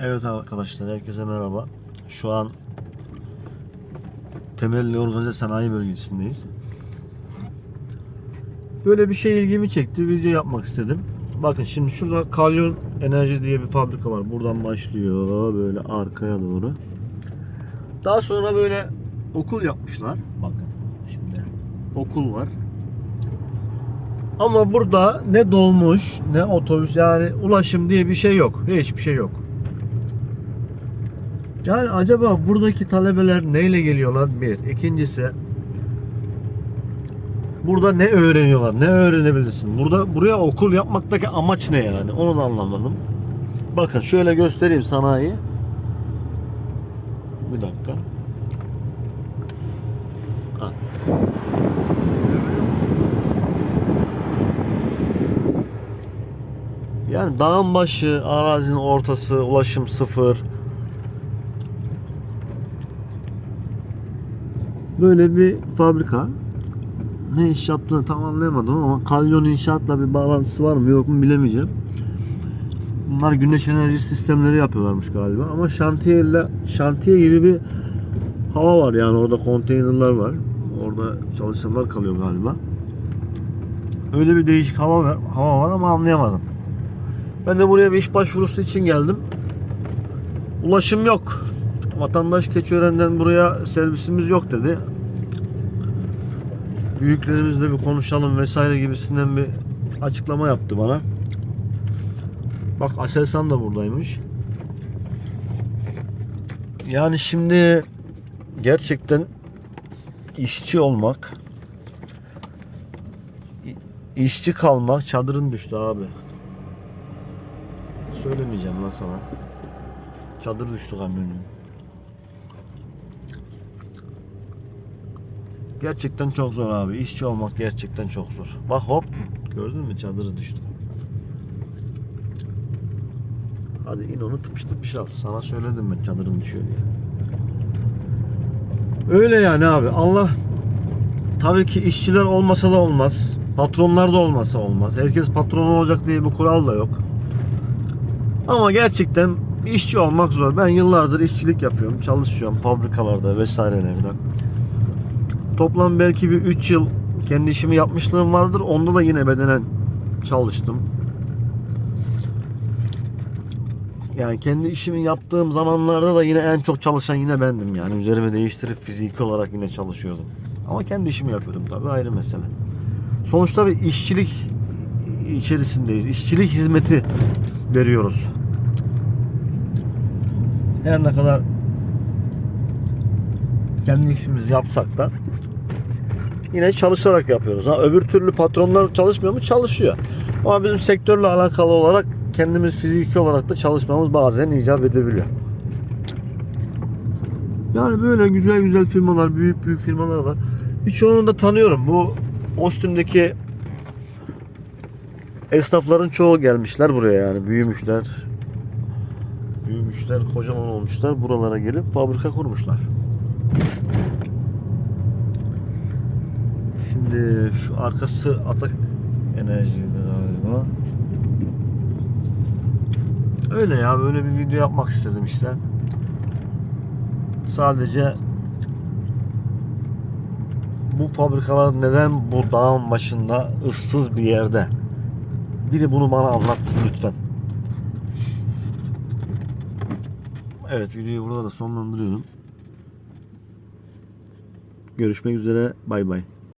Evet arkadaşlar herkese merhaba. Şu an Temelli Organize Sanayi Bölgesi'ndeyiz. Böyle bir şey ilgimi çekti. Video yapmak istedim. Bakın şimdi şurada Kalyon Enerji diye bir fabrika var. Buradan başlıyor böyle arkaya doğru. Daha sonra böyle okul yapmışlar. Bakın şimdi okul var. Ama burada ne dolmuş ne otobüs yani ulaşım diye bir şey yok. Hiçbir şey yok. Yani acaba buradaki talebeler neyle geliyorlar? Bir. İkincisi burada ne öğreniyorlar? Ne öğrenebilirsin? Burada buraya okul yapmaktaki amaç ne yani? Onu da anlamadım. Bakın şöyle göstereyim sanayi. Bir dakika. Ha. Yani dağın başı, arazinin ortası, ulaşım sıfır. Böyle bir fabrika. Ne iş yaptığını tam anlayamadım ama kalyon inşaatla bir bağlantısı var mı yok mu bilemeyeceğim. Bunlar güneş enerji sistemleri yapıyorlarmış galiba ama şantiyeyle şantiye gibi bir hava var yani orada konteynerler var. Orada çalışanlar kalıyor galiba. Öyle bir değişik hava var, hava var ama anlayamadım. Ben de buraya bir iş başvurusu için geldim. Ulaşım yok. Vatandaş Keçiören'den buraya servisimiz yok dedi. Büyüklerimizle bir konuşalım vesaire gibisinden bir açıklama yaptı bana. Bak Aselsan da buradaymış. Yani şimdi gerçekten işçi olmak işçi kalmak çadırın düştü abi. Söylemeyeceğim lan sana. Çadır düştü kamyonun. Gerçekten çok zor abi. İşçi olmak gerçekten çok zor. Bak hop. Gördün mü çadırı düştü. Hadi in onu tıpış al. Sana söyledim ben çadırın düşüyor diye. Öyle yani abi. Allah tabii ki işçiler olmasa da olmaz. Patronlar da olmasa olmaz. Herkes patron olacak diye bir kural da yok. Ama gerçekten işçi olmak zor. Ben yıllardır işçilik yapıyorum. Çalışıyorum fabrikalarda vesairelerde. Toplam belki bir 3 yıl kendi işimi yapmışlığım vardır. Onda da yine bedenen çalıştım. Yani kendi işimi yaptığım zamanlarda da yine en çok çalışan yine bendim yani. Üzerimi değiştirip fiziki olarak yine çalışıyordum. Ama kendi işimi yapıyordum tabii ayrı mesele. Sonuçta bir işçilik içerisindeyiz. İşçilik hizmeti veriyoruz. Her ne kadar kendi işimizi yapsak da yine çalışarak yapıyoruz. Ha, öbür türlü patronlar çalışmıyor mu? Çalışıyor. Ama bizim sektörle alakalı olarak kendimiz fiziki olarak da çalışmamız bazen icap edebiliyor. Yani böyle güzel güzel firmalar, büyük büyük firmalar var. Birçoğunu da tanıyorum. Bu Ostim'deki esnafların çoğu gelmişler buraya yani büyümüşler. Büyümüşler, kocaman olmuşlar. Buralara gelip fabrika kurmuşlar. Şimdi şu arkası Atak Enerji'ydi galiba. Öyle ya böyle bir video yapmak istedim işte. Sadece bu fabrikalar neden bu dağın başında ıssız bir yerde? Biri bunu bana anlatsın lütfen. Evet videoyu burada da sonlandırıyorum. Görüşmek üzere. Bay bay.